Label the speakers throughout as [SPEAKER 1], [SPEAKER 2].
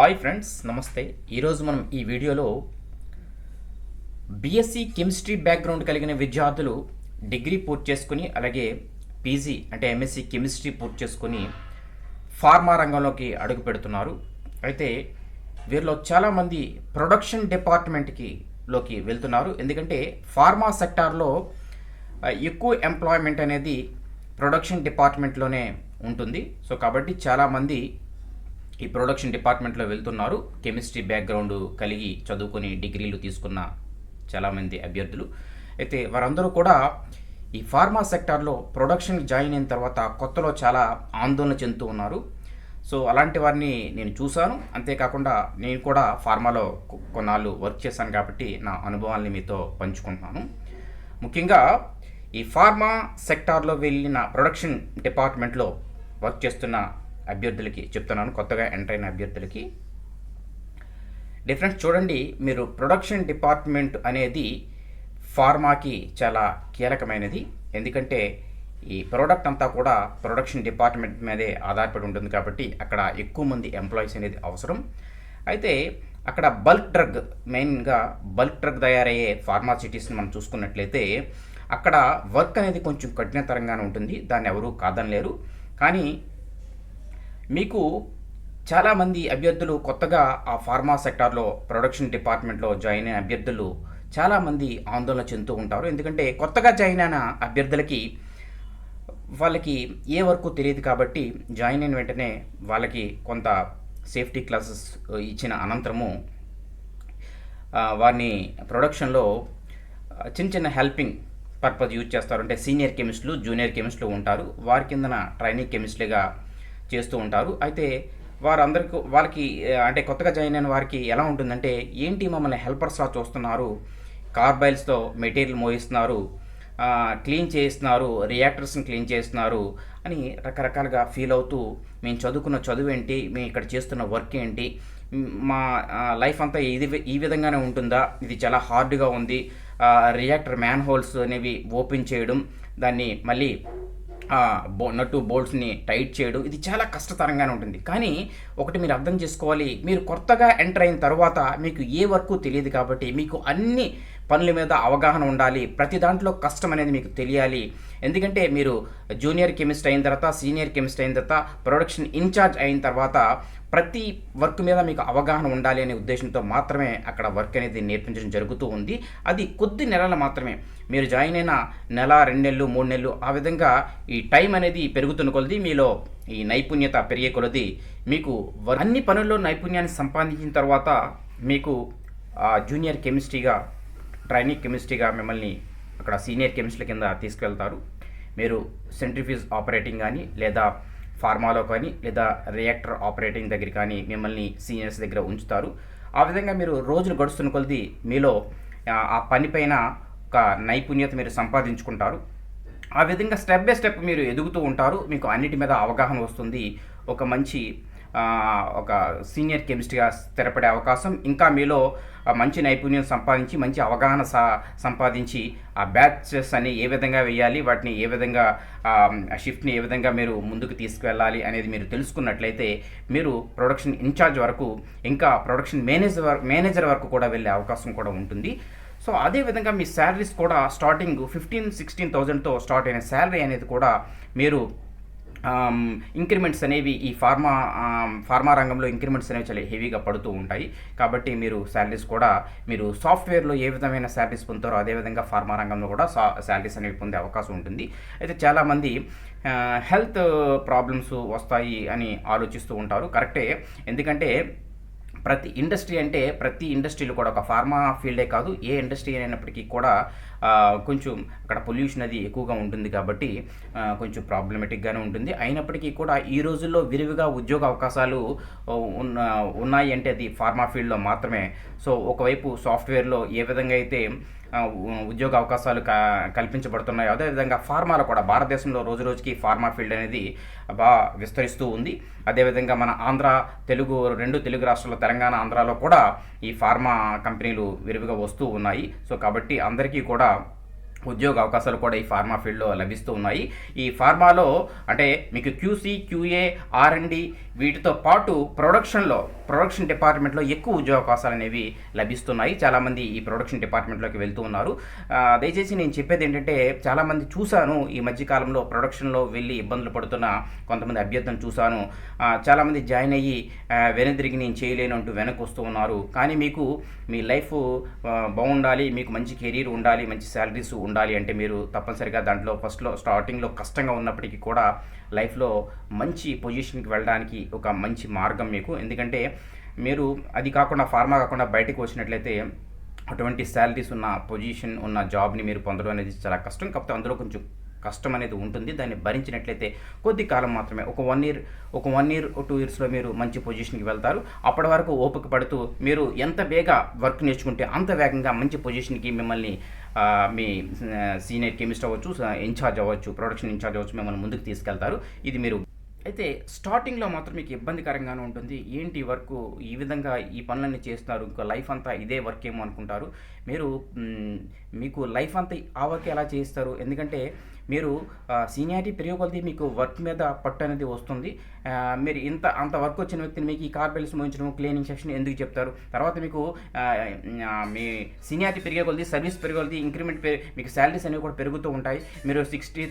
[SPEAKER 1] Hi friends నమస్తే. ఈరోజు మనం ఈ వీడియోలో బీఎస్సీ కెమిస్ట్రీ బ్యాక్గ్రౌండ్ కలిగిన విద్యార్థులు డిగ్రీ పూర్తి చేసుకుని అలాగే పీజీ అంటే ఎంఎస్సీ కెమిస్ట్రీ పూర్తి చేసుకుని ఫార్మా రంగంలోకి అడుగు పెడుతున్నారు. అయితే వీరిలో చాలామంది ప్రొడక్షన్ డిపార్ట్మెంట్కి లోకి వెళ్తున్నారు. ఎందుకంటే ఫార్మా సెక్టార్లో ఎక్కువ ఎంప్లాయ్మెంట్ అనేది ప్రొడక్షన్ డిపార్ట్మెంట్లోనే ఉంటుంది. సో కాబట్టి చాలామంది ఈ ప్రొడక్షన్ డిపార్ట్మెంట్లో వెళ్తున్నారు. కెమిస్ట్రీ బ్యాక్గ్రౌండ్ కలిగి చదువుకొని డిగ్రీలు తీసుకున్న చాలామంది అభ్యర్థులు. అయితే వారందరూ కూడా ఈ ఫార్మా సెక్టార్లో ప్రొడక్షన్ జాయిన్ అయిన తర్వాత కొత్తలో చాలా ఆందోళన చెందుతూ ఉన్నారు. సో అలాంటి వారిని నేను చూశాను. అంతేకాకుండా నేను కూడా ఫార్మాలో కొ- కొన్నాళ్ళు వర్క్ చేశాను కాబట్టి నా అనుభవాల్ని మీతో పంచుకుంటున్నాను. ముఖ్యంగా ఈ ఫార్మా సెక్టార్లో వెళ్ళిన ప్రొడక్షన్ డిపార్ట్మెంట్లో వర్క్ చేస్తున్న అభ్యర్థులకి చెప్తున్నాను కొత్తగా ఎంటర్ అయిన అభ్యర్థులకి. డిఫరెన్స్ చూడండి మీరు ప్రొడక్షన్ డిపార్ట్మెంట్ అనేది ఫార్మాకి చాలా కీలకమైనది. ఎందుకంటే ఈ ప్రోడక్ట్ అంతా కూడా ప్రొడక్షన్ డిపార్ట్మెంట్ మీదే ఆధారపడి ఉంటుంది కాబట్టి అక్కడ ఎక్కువ మంది ఎంప్లాయీస్ అనేది అవసరం. అయితే అక్కడ బల్క్ డ్రగ్ మెయిన్గా బల్క్ డ్రగ్ తయారయ్యే ఫార్మాసిటీస్ని మనం చూసుకున్నట్లయితే అక్కడ వర్క్ అనేది కొంచెం కఠినతరంగానే ఉంటుంది. దాన్ని ఎవరూ కాదనలేరు. కానీ మీకు చాలామంది అభ్యర్థులు కొత్తగా ఆ ఫార్మా సెక్టార్లో ప్రొడక్షన్ డిపార్ట్మెంట్లో జాయిన్ అయిన అభ్యర్థులు చాలామంది ఆందోళన చెందుతూ ఉంటారు. ఎందుకంటే కొత్తగా జాయిన్ అయిన అభ్యర్థులకి వాళ్ళకి ఏ వరకు తెలియదు కాబట్టి జాయిన్ అయిన వెంటనే వాళ్ళకి కొంత సేఫ్టీ క్లాసెస్ ఇచ్చిన అనంతరము వారిని ప్రొడక్షన్లో చిన్న చిన్న హెల్పింగ్ పర్పస్ యూజ్ చేస్తారు. అంటే సీనియర్ కెమిస్టులు జూనియర్ కెమిస్టులు ఉంటారు. వారి కిందన ట్రైనింగ్ కెమిస్ట్లుగా చేస్తూ ఉంటారు. అయితే వారందరికీ వాళ్ళకి అంటే కొత్తగా జాయిన్ అయిన వారికి ఎలా ఉంటుందంటే ఏంటి మమ్మల్ని హెల్పర్స్లా చూస్తున్నారు? కార్బైల్స్తో మెటీరియల్ మోయిస్తున్నారు. క్లీన్ చేస్తున్నారు రియాక్టర్స్ని క్లీన్ చేస్తున్నారు అని రకరకాలుగా ఫీల్ అవుతూ మేము చదువుకున్న చదువు ఏంటి? మేము ఇక్కడ చేస్తున్న వర్క్ ఏంటి? మా లైఫ్ అంతా ఇది ఈ విధంగానే ఉంటుందా? ఇది చాలా హార్డ్గా ఉంది. రియాక్టర్ మ్యాన్ హోల్స్ అనేవి ఓపెన్ చేయడం దాన్ని మళ్ళీ బో నట్టు బోల్ట్స్ని టైట్ చేయడం ఇది చాలా కష్టతరంగానే ఉంటుంది. కానీ ఒకటి మీరు అర్థం చేసుకోవాలి. మీరు కొత్తగా ఎంటర్ అయిన తర్వాత మీకు ఏ వర్క్ తెలియదు కాబట్టి మీకు అన్ని పనుల మీద అవగాహన ఉండాలి. ప్రతి దాంట్లో కష్టం అనేది మీకు తెలియాలి. ఎందుకంటే మీరు జూనియర్ కెమిస్ట్ అయిన తర్వాత సీనియర్ కెమిస్ట్ అయిన తర్వాత ప్రొడక్షన్ ఇన్ఛార్జ్ అయిన తర్వాత ప్రతి వర్క్ మీద మీకు అవగాహన ఉండాలి అనే ఉద్దేశంతో మాత్రమే అక్కడ వర్క్ అనేది నేర్పించడం జరుగుతూ ఉంది. అది కొద్ది నెలలు మాత్రమే. మీరు జాయిన్ అయిన నెల రెండు నెలలు మూడు నెలలు ఆ విధంగా ఈ టైం అనేది పెరుగుతున్న కొలది మీలో ఈ నైపుణ్యత పెరిగే కొలది మీకు వ- అన్ని పనుల్లో నైపుణ్యాన్ని సంపాదించిన తర్వాత మీకు ఆ జూనియర్ కెమిస్ట్రీగా ట్రైనింగ్ కెమిస్ట్రీగా మిమ్మల్ని అక్కడ సీనియర్ కెమిస్ట్రీ కింద తీసుకెళ్తారు. మీరు సెంట్రిఫ్యూజ్ ఆపరేటింగ్ కానీ లేదా ఫార్మాలో కానీ లేదా రియాక్టర్ ఆపరేటింగ్ దగ్గర కానీ మిమ్మల్ని సీనియర్స్ దగ్గర ఉంచుతారు. ఆ విధంగా మీరు రోజులు గడుస్తున్న కొలది మీలో ఆ పనిపైన ఒక నైపుణ్యత మీరు సంపాదించుకుంటారు. ఆ విధంగా స్టెప్ బై స్టెప్ మీరు ఎదుగుతూ ఉంటారు. మీకు అన్నిటి మీద అవగాహన వస్తుంది. ఒక మంచి ఒక సీనియర్ కెమిస్ట్రీగా స్థిరపడే అవకాశం. ఇంకా మీలో మంచి నైపుణ్యం సంపాదించి మంచి అవగాహన సా సంపాదించి ఆ బ్యాచెస్ అని ఏ విధంగా వేయాలి వాటిని ఏ విధంగా షిఫ్ట్ని ఏ విధంగా మీరు ముందుకు తీసుకువెళ్ళాలి అనేది మీరు తెలుసుకున్నట్లయితే మీరు ప్రొడక్షన్ ఇన్ఛార్జ్ వరకు ఇంకా ప్రొడక్షన్ మేనేజర్ మేనేజర్ వరకు కూడా వెళ్ళే అవకాశం కూడా ఉంటుంది. సో అదే విధంగా మీ శాలరీస్ కూడా స్టార్టింగ్ ఫిఫ్టీన్ సిక్స్టీన్ థౌజండ్తో స్టార్ట్ అయిన శాలరీ అనేది కూడా మీరు ఇంక్రిమెంట్స్ అనేవి ఈ ఫార్మా ఫార్మా రంగంలో ఇంక్రిమెంట్స్ అనేవి చాలా హెవీగా పడుతూ ఉంటాయి. కాబట్టి మీరు శాలరీస్ కూడా మీరు సాఫ్ట్వేర్లో ఏ విధమైన శాలరీస్ పొందుతారో అదేవిధంగా ఫార్మా రంగంలో కూడా సా శాలరీస్ అనేవి పొందే అవకాశం ఉంటుంది. అయితే చాలామంది హెల్త్ ప్రాబ్లమ్స్ వస్తాయి అని ఆలోచిస్తూ ఉంటారు. కరెక్టే. ఎందుకంటే ప్రతి ఇండస్ట్రీ అంటే ప్రతి ఇండస్ట్రీలో కూడా ఒక ఫార్మా ఫీల్డే కాదు ఏ ఇండస్ట్రీ అయినప్పటికీ కూడా కొంచెం అక్కడ పొల్యూషన్ అది ఎక్కువగా ఉంటుంది కాబట్టి కొంచెం ప్రాబ్లమెటిక్గానే ఉంటుంది. అయినప్పటికీ కూడా ఈ రోజుల్లో విరివిగా ఉద్యోగ అవకాశాలు ఉన్న ఉన్నాయి అంటే అది ఫార్మా ఫీల్డ్లో మాత్రమే. సో ఒకవైపు సాఫ్ట్వేర్లో ఏ విధంగా అయితే ఉద్యోగ అవకాశాలు క కల్పించబడుతున్నాయో. అదేవిధంగా ఫార్మాలో కూడా భారతదేశంలో రోజు రోజుకి ఫార్మా ఫీల్డ్ అనేది బాగా విస్తరిస్తూ ఉంది. అదేవిధంగా మన ఆంధ్ర తెలుగు రెండు తెలుగు రాష్ట్రాల్లో తెలంగాణ ఆంధ్రాలో కూడా ఈ ఫార్మా కంపెనీలు విరివిగా వస్తూ ఉన్నాయి. సో కాబట్టి అందరికీ కూడా ఉద్యోగ అవకాశాలు కూడా ఈ ఫార్మా ఫీల్డ్లో లభిస్తూ ఉన్నాయి. ఈ ఫార్మాలో అంటే మీకు క్యూసీ క్యూఏ ఆర్ఎండి వీటితో పాటు ప్రొడక్షన్లో ప్రొడక్షన్ డిపార్ట్మెంట్లో ఎక్కువ ఉద్యోగావకాశాలు అనేవి లభిస్తున్నాయి. చాలామంది ఈ ప్రొడక్షన్ డిపార్ట్మెంట్లోకి వెళ్తూ ఉన్నారు. దయచేసి నేను చెప్పేది ఏంటంటే చాలామంది చూశాను ఈ మధ్యకాలంలో ప్రొడక్షన్లో వెళ్ళి ఇబ్బందులు పడుతున్న కొంతమంది అభ్యర్థులను చూశాను. చాలామంది జాయిన్ అయ్యి ఆ, వెనుదిరిగి నేను చేయలేను అంటూ వెనక్కి వస్తూ ఉన్నారు. కానీ మీకు మీ లైఫ్ బాగుండాలి మీకు మంచి కెరీర్ ఉండాలి మంచి శాలరీస్ ఉండాలి అంటే మీరు తప్పనిసరిగా దాంట్లో ఫస్ట్లో స్టార్టింగ్లో కష్టంగా ఉన్నప్పటికీ కూడా లైఫ్లో మంచి పొజిషన్కి వెళ్ళడానికి ఒక మంచి మార్గం మీకు. ఎందుకంటే మీరు అది కాకుండా ఫార్మా కాకుండా బయటకు వచ్చినట్లయితే అటువంటి శాలరీస్ ఉన్న పొజిషన్ ఉన్న జాబ్ని మీరు పొందడం అనేది చాలా కష్టం. కాకపోతే అందులో కొంచెం కష్టం అనేది ఉంటుంది. దాన్ని భరించినట్లయితే కొద్ది కాలం మాత్రమే ఒక వన్ ఇయర్ ఒక వన్ ఇయర్ టూ ఇయర్స్లో మీరు మంచి పొజిషన్కి వెళ్తారు. అప్పటి వరకు ఓపిక పడుతూ మీరు ఎంత వేగ వర్క్ నేర్చుకుంటే అంత వేగంగా మంచి పొజిషన్కి మిమ్మల్ని మీ సీనియర్ కెమిస్ట్ అవ్వచ్చు ఇన్ఛార్జ్ అవ్వచ్చు ప్రొడక్షన్ ఇన్ఛార్జ్ అవ్వచ్చు మిమ్మల్ని ముందుకు తీసుకెళ్తారు. ఇది మీరు అయితే స్టార్టింగ్లో మాత్రం మీకు ఇబ్బందికరంగానే ఉంటుంది. ఏంటి వర్క్? ఈ విధంగా ఈ పనులన్నీ చేస్తున్నారు. ఇంకా లైఫ్ అంతా ఇదే వర్క్ ఏమో అనుకుంటారు. మీరు మీకు లైఫ్ అంతా ఆ వర్క్ ఎలా చేస్తారు? ఎందుకంటే మీరు సీనియారిటీ పెరిగే కొద్దీ మీకు వర్క్ మీద పట్టు అనేది వస్తుంది. మీరు ఇంత అంత వర్క్ వచ్చిన వ్యక్తిని మీకు ఈ కార్ బెల్స్ మోయించడం క్లీనింగ్ సెక్షన్ ఎందుకు చెప్తారు? తర్వాత మీకు మీ సీనియారిటీ పెరిగే కొద్దీ సర్వీస్ పెరిగే కొద్దీ ఇంక్రిమెంట్ మీకు శాలరీస్ అనేవి కూడా పెరుగుతూ ఉంటాయి. మీరు సిక్స్టీ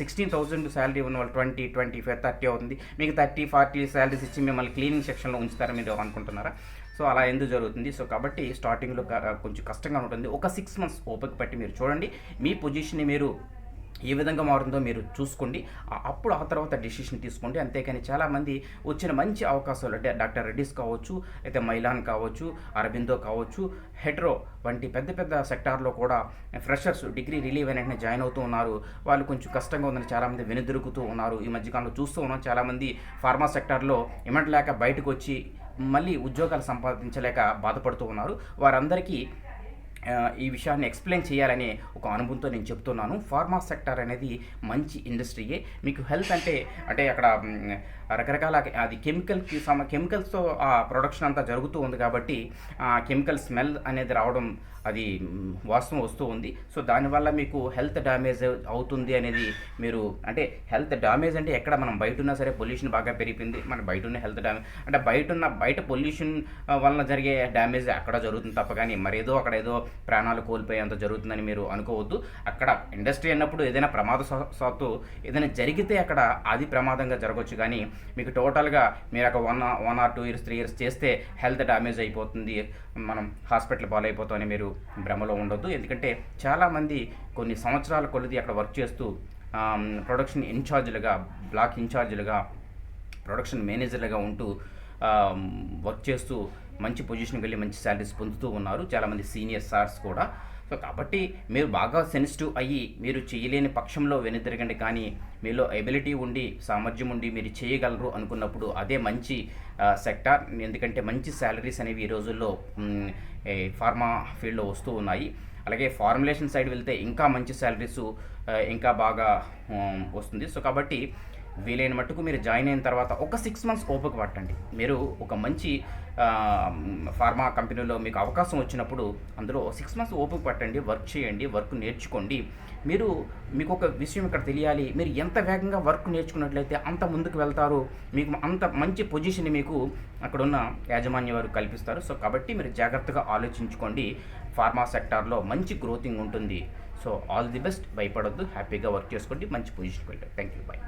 [SPEAKER 1] సిక్స్టీన్ థౌసండ్ శాలరీ ఉన్న వాళ్ళు ట్వంటీ ట్వంటీ ఫైవ్ థర్టీ అవుతుంది. మీకు థర్టీ ఫార్టీ శాలరీస్ ఇచ్చి మిమ్మల్ని క్లీనింగ్ సెక్షన్లో ఉంచుతారు మీరు అనుకుంటున్నారా? సో అలా ఎందుకు జరుగుతుంది? సో కాబట్టి స్టార్టింగ్లో కొంచెం కష్టంగా ఉంటుంది. ఒక సిక్స్ మంత్స్ ఓపిక పట్టి మీరు చూడండి. మీ పొజిషన్ని మీరు ఏ విధంగా మారుతుందో మీరు చూసుకోండి. అప్పుడు ఆ తర్వాత డిసిషన్ తీసుకోండి. అంతేకాని చాలామంది వచ్చిన మంచి అవకాశాలు అంటే డాక్టర్ రెడ్డిస్ కావచ్చు అయితే మైలాన్ కావచ్చు అరబిందో కావచ్చు హెట్రో వంటి పెద్ద పెద్ద సెక్టార్లో కూడా ఫ్రెషర్స్ డిగ్రీ రిలీవ్ అయిన వెంటనే జాయిన్ అవుతూ ఉన్నారు. వాళ్ళు కొంచెం కష్టంగా ఉందని చాలామంది వెనుదిరుగుతూ ఉన్నారు. ఈ మధ్యకాలంలో చూస్తూ ఉన్నాం. చాలామంది ఫార్మా సెక్టార్లో ఇమ్మట్లేక బయటకు వచ్చి మళ్ళీ ఉద్యోగాలు సంపాదించలేక బాధపడుతూ ఉన్నారు. వారందరికీ ఈ విషయాన్ని ఎక్స్ప్లెయిన్ చేయాలనే ఒక అనుభవంతో నేను చెప్తున్నాను. ఫార్మా సెక్టర్ అనేది మంచి ఇండస్ట్రీయే. మీకు హెల్త్ అంటే అంటే అక్కడ రకరకాల అది కెమికల్కి సమ కెమికల్స్తో ఆ ప్రొడక్షన్ అంతా జరుగుతూ ఉంది కాబట్టి ఆ కెమికల్ స్మెల్ అనేది రావడం అది వాస్తవం వస్తూ ఉంది. సో దానివల్ల మీకు హెల్త్ డ్యామేజ్ అవుతుంది అనేది మీరు అంటే హెల్త్ డ్యామేజ్ అంటే ఎక్కడ మనం బయట ఉన్నా సరే పొల్యూషన్ బాగా పెరిగింది మన బయట ఉన్న హెల్త్ డ్యామేజ్ అంటే బయట ఉన్న బయట పొల్యూషన్ వలన జరిగే డ్యామేజ్ అక్కడ జరుగుతుంది తప్ప కానీ మరేదో అక్కడ ఏదో ప్రాణాలు కోల్పోయేంత జరుగుతుందని మీరు అనుకోవద్దు. అక్కడ ఇండస్ట్రీ అన్నప్పుడు ఏదైనా ప్రమాద సాత్తు ఏదైనా జరిగితే అక్కడ అది ప్రమాదంగా జరగవచ్చు కానీ మీకు టోటల్గా మీరు ఒక one one or two years three years చేస్తే హెల్త్ డ్యామేజ్ అయిపోతుంది. మనం హాస్పిటల్ పాలైపోతామని మీరు భ్రమలో ఉండొద్దు. ఎందుకంటే చాలామంది కొన్ని సంవత్సరాల కొలది అక్కడ వర్క్ చేస్తూ ప్రొడక్షన్ ఇన్ఛార్జీలుగా బ్లాక్ ఇన్ఛార్జీలుగా ప్రొడక్షన్ మేనేజర్లుగా ఉంటూ వర్క్ చేస్తూ మంచి పొజిషన్కి వెళ్ళి మంచి శాలరీస్ పొందుతూ ఉన్నారు. చాలామంది సీనియర్ సార్స్ కూడా. సో కాబట్టి మీరు బాగా సెన్సిటివ్ అయ్యి మీరు చేయలేని పక్షంలో వెనుతిరగండి కానీ మీలో ఎబిలిటీ ఉండి సామర్థ్యం ఉండి మీరు చేయగలరు అనుకున్నప్పుడు అదే మంచి సెక్టార్ ఎందుకంటే మంచి శాలరీస్ అనేవి ఈ రోజుల్లో ఫార్మా ఫీల్డ్లో వస్తూ ఉన్నాయి. అలాగే ఫార్ములేషన్ సైడ్ వెళ్తే ఇంకా మంచి శాలరీస్ ఇంకా బాగా వస్తుంది. సో కాబట్టి వీలైన మట్టుకు మీరు జాయిన్ అయిన తర్వాత ఒక సిక్స్ మంత్స్ ఓపిక పట్టండి. మీరు ఒక మంచి ఫార్మా కంపెనీలో మీకు అవకాశం వచ్చినప్పుడు అందులో సిక్స్ మంత్స్ ఓపిక పట్టండి వర్క్ చేయండి వర్క్ నేర్చుకోండి. మీరు మీకు ఒక విషయం ఇక్కడ తెలియాలి. మీరు ఎంత వేగంగా వర్క్ నేర్చుకున్నట్లయితే అంత ముందుకు వెళ్తారు. మీకు అంత మంచి పొజిషన్ మీకు అక్కడున్న యాజమాన్య వారు కల్పిస్తారు. సో కాబట్టి మీరు జాగ్రత్తగా ఆలోచించుకోండి. ఫార్మా సెక్టార్లో మంచి గ్రోతింగ్ ఉంటుంది. So all the best. భయపడొద్దు. హ్యాపీగా వర్క్ చేసుకోండి. మంచి పొజిషన్కి వెళ్ళారు థ్యాంక్ యూ బై